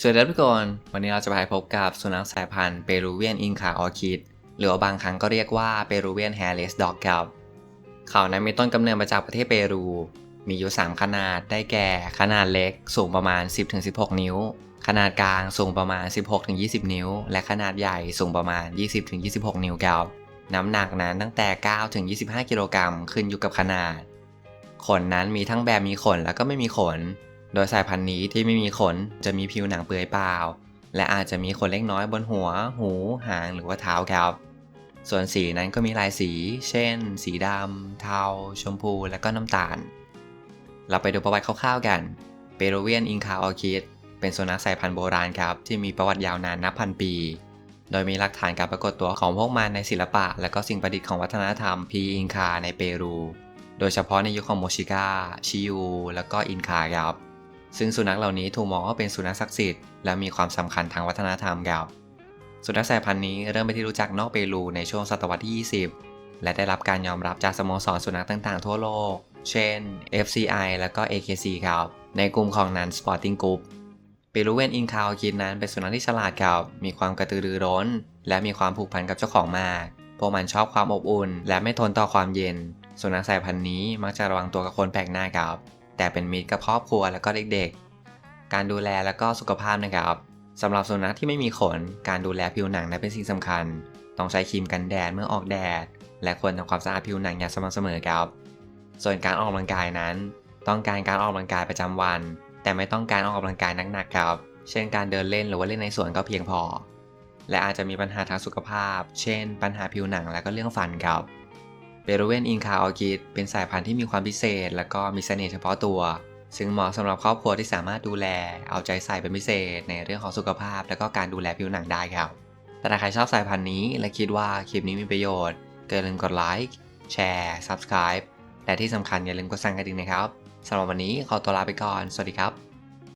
สวัสดีทุกคน วันนี้เราจะไปพบกับสุนัขสายพันธุ์เปรูเวียนอินคาออคิด หรือบางครั้งก็เรียกว่าเปรูเวียนแฮร์เลสด็อกครับเขานั้นมีต้นกำเนิดมาจากประเทศเปรู มีอยู่ 3 ขนาด ได้แก่ ขนาดเล็กสูงประมาณ 10-16 นิ้ว ขนาดกลางสูงประมาณ 16-20 นิ้ว และขนาดใหญ่สูงประมาณ 20-26 นิ้วครับ น้ำหนักนั้นตั้งแต่ 9-25 กิโลกรัมขึ้นอยู่กับขนาด ขนนั้นมีทั้งแบบมีขนแล้วก็ไม่มีขน โดยสายพันธุ์นี้ที่ไม่มีขนจะมีผิวหนังเปื่อยเปล่า และอาจจะมีขนเล็กน้อยบนหัว หู หางหรือว่าเท้าครับ ส่วนสีนั้นก็มีหลายสี เช่น สีดำ เทา ชมพู และก็น้ำตาล เราไปดูประวัติคร่าวๆกัน เปโรเวียนอิงคาออคิดเป็นสุนัขสายพันธุ์โบราณครับ ที่มีประวัติยาวนานนับพันปี โดยมีหลักฐานการปรากฏตัวของพวกมันในศิลปะ และก็สิ่งประดิษฐ์ของวัฒนธรรมพีอิงคาในเปรู โดยเฉพาะในยุคของโมชิกาชิยู และก็อินคาครับ ซึ่งสุนัขเหล่านี้ถูกมองว่าเป็นสุนัขศักดิ์สิทธิ์และมีความสำคัญทางวัฒนธรรมครับสุนัขสายพันธุ์นี้เริ่มเป็นที่รู้จักนอกเปรูในช่วงศตวรรษที่ 20 และได้รับการยอมรับจากสโมสรสุนัขต่างๆ ทั่วโลก เช่น FCI และก็ AKC ครับ ในกลุ่มของนันสปอร์ติ้งกรุ๊ปเปรูเวนอินคาวคิดนั้นเป็นสุนัขที่ฉลาดครับ มีความกระตือรือร้น และมีความผูกพันกับเจ้าของมาก พวกมันชอบความอบอุ่น และไม่ทนต่อความเย็น สุนัขสายพันธุ์นี้มักจะระวังตัวกับคนแปลกหน้าครับ แต่เป็นมิตรกับครอบครัวและก็เด็กๆ การดูแลและก็สุขภาพนะครับสำหรับสุนัขที่ไม่มีขน การดูแลผิวหนังนั้นเป็นสิ่งสำคัญ ต้องใช้ครีมกันแดดเมื่อออกแดด และควรทำความสะอาดผิวหนังอย่างสม่ำเสมอครับ ส่วนการออกกำลังกายนั้น ต้องการการออกกำลังกายประจำวัน แต่ไม่ต้องการออกกำลังกายหนักๆครับ เช่นการเดินเล่นหรือว่าเล่นในสวนก็เพียงพอ และอาจจะมีปัญหาทางสุขภาพ เช่น ปัญหาผิวหนังและก็เรื่องฟันครับ เปรูเวนอินคาออคิดเป็นสายพันธุ์ที่มีความพิเศษ และก็มีเสน่ห์เฉพาะตัว ซึ่งเหมาะสำหรับครอบครัวที่สามารถดูแล เอาใจใส่เป็นพิเศษ ในเรื่องของสุขภาพ และก็การดูแลผิวหนังได้ครับ แต่ถ้าใครชอบสายพันธุ์นี้ และคิดว่าคลิปนี้มีประโยชน์ก็อย่าลืมกดไลค์แชร์ Subscribe และที่สำคัญอย่าลืมกดสั่นกระดิ่งนะครับสำหรับวันนี้ขอตัวลาไปก่อน สวัสดีครับ